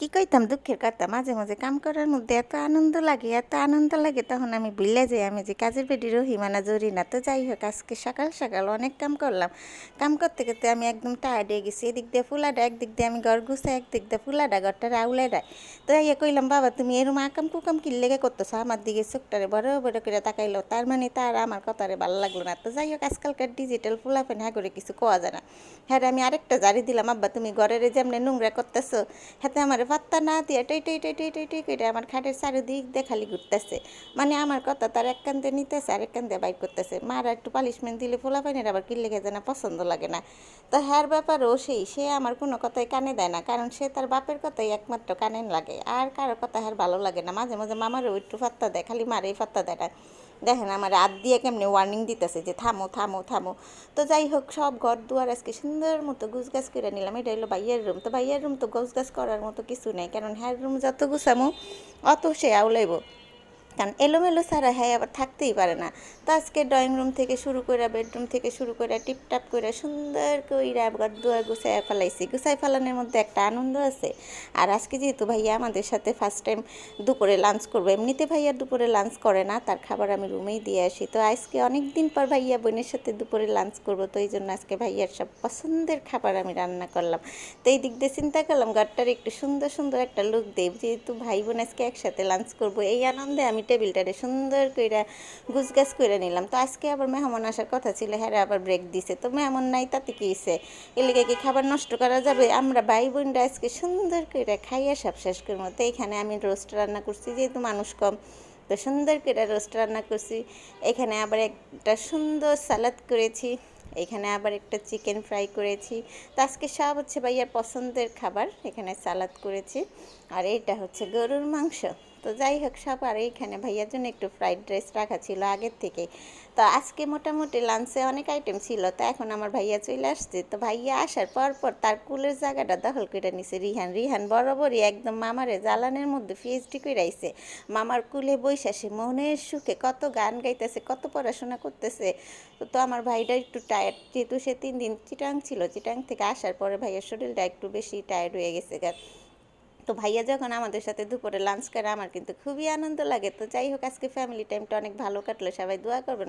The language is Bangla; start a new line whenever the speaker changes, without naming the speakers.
কি কইতাম? দুঃখের কথা, মাঝে মাঝে কাম করার মধ্যে এত আনন্দ লাগে, এত আনন্দ লাগে, তখন আমি ভুলে যাই, আমি যে কাজের বেটি রহিমানা জরি না। তো যাই হোক, আজকে সকাল সকাল অনেক কাম করলাম। কাম করতে করতে আমি একদম টায়ার্ড হয়ে গেছি। এদিক দিয়ে ফুলাডা, একদিক দিয়ে আমি ঘর গুছাই, একদিক দিয়ে ফুলাডা, ঘরটা দেয়। তো ইয়ে কইলাম, বাবা, তুমি এরম আকাম কুকাম কি লেগে করতেছো? আমার দিকে চোখটারে বড় বড় করে তাকাইলো। তার মানে তার আমার কথারে ভালো লাগল না। তো যাই হোক, আজকালকার ডিজিটাল ফুলাফেন হ্যাঁ করে কিছু কোয়া যায় না। হ্যাঁ আমি আরেকটা জারি দিলাম, আব্বা, তুমি ঘরের যেমনি নোংরা করতেছো হ্যাঁ আমার পাত্তা না দিয়ে টই টই টই টই টই টই আমার খাটের চারিদিক দিয়ে খালি ঘুরতেছে মানে আমার কথা তার এক কান্দে নিতেছে আর এক কান্দে বাইর করতেছে। মার একটু পালিশমেন্ট দিলে ফোলা পাইনের আবার কিনলে খেতে না, পছন্দ লাগে না। তো হ্যার ব্যাপারও সেই, সে আমার কোনো কথাই কানে দেয় না, কারণ সে তার বাপের কথাই একমাত্র কানে লাগে। আর কারও কথা হ্যার ভালো লাগে না। মাঝে মাঝে মামারও একটু ফাত্তা দেয়, খালি মারেই ফাত্তা দেয় না। দেখেন আমার হাত দিয়ে কেমনি ওয়ার্নিং দিতেছে যে থামো থামো থামো। তো যাই হোক সব ঘর দুয়ার আজকে সুন্দর মতো গুছগাছ করে নিলাম। এটা হলো ভাইয়ের রুম তো ভাইয়ের রুম তো গুছগাছ করার মতো কিছু নেই, কারণ হ্যার রুম যত গুছামো, অত সে আউলাইব কারণ এলোমেলো ছাড়া হ্যাঁ আবার থাকতেই পারে না। তো আজকে ড্রয়িং রুম থেকে শুরু করে বেডরুম থেকে শুরু করে টিপটাপ করে সুন্দর কইরা ঘর দুয়ার গুছাই ফেলাইছি। গুছাই ফেলানোর মধ্যে একটা আনন্দ আছে। আর আজকে যেহেতু ভাইয়া আমাদের সাথে ফার্স্ট টাইম দুপুরে লাঞ্চ করব, এমনিতে ভাইয়া দুপুরে লাঞ্চ করে না, তার খাবার আমি রুমেই দিয়ে আসি। তো আজকে অনেক দিন পর ভাইয়া বোনের সাথে দুপুরে লাঞ্চ করব, তো এই জন্য আজকে ভাইয়ার সব পছন্দের খাবার আমি রান্না করলাম। তো এই দিক দিয়ে চিন্তা করলাম, ঘরটার একটু সুন্দর সুন্দর একটা লুক দেব যেহেতু ভাই বোন আজকে একসাথে লাঞ্চ করব, এই আনন্দে আমি টেবিলটারে সুন্দর করে গুছগাছ করে নিলাম। তো আজকে আবার মেহমান আসার কথা ছিল হ্যাঁ আবার ব্রেক দিছে। তো মেহমান নাই, তাতে কি হয়েছে এলাকে কি খাবার নষ্ট করা যাবে? আমরা ভাই বোনরা আজকে সুন্দর করে খাইয়া সব শেষ করব। তো এখানে আমি রোস্ট রান্না করছি, যেহেতু মানুষ কম, তো সুন্দর করে রোস্ট রান্না করছি। এখানে আবার একটা সুন্দর সালাদ করেছি, এখানে আবার একটা চিকেন ফ্রাই করেছি। তো আজকে সব হচ্ছে ভাইয়ার পছন্দের খাবার, এখানে সালাদ করেছি। আর এটা হচ্ছে গরুর মাংস। তো যাই হোক সব আর এইখানে ভাইয়ার জন্য একটু ফ্রাইড রাইস রাখা ছিল আগের থেকে। তো আজকে মোটামুটি লাঞ্চে অনেক আইটেম ছিল, তো এখন আমার ভাইয়া চলে আসছে। তো ভাইয়া আসার পর পর তার কুলের জায়গাটা দখল করে নিছে। রিহান রিহান বরাবরই একদম মামারে জ্বালানের মধ্যে পিএইচডি করে আইছে। মামার কুলে বৈশা সে মনের সুখে কত গান গাইতেছে, কত পড়াশোনা করতেছে। তো তো আমার ভাইটা একটু টায়ার্ড যেহেতু সে তিন দিন চিটাং ছিল, চিটাং থেকে আসার পরে ভাইয়ার শরীরটা একটু বেশি টায়ার্ড হয়ে গেছে তো ভাইয়া যখন আমাদের সাথে দুপুরে লাঞ্চ করে, আমার কিন্তু খুবই আনন্দ লাগে। তো যাই হোক, আজকে ফ্যামিলি টাইমটা অনেক ভালো কাটলো। সবাই দোয়া করবেন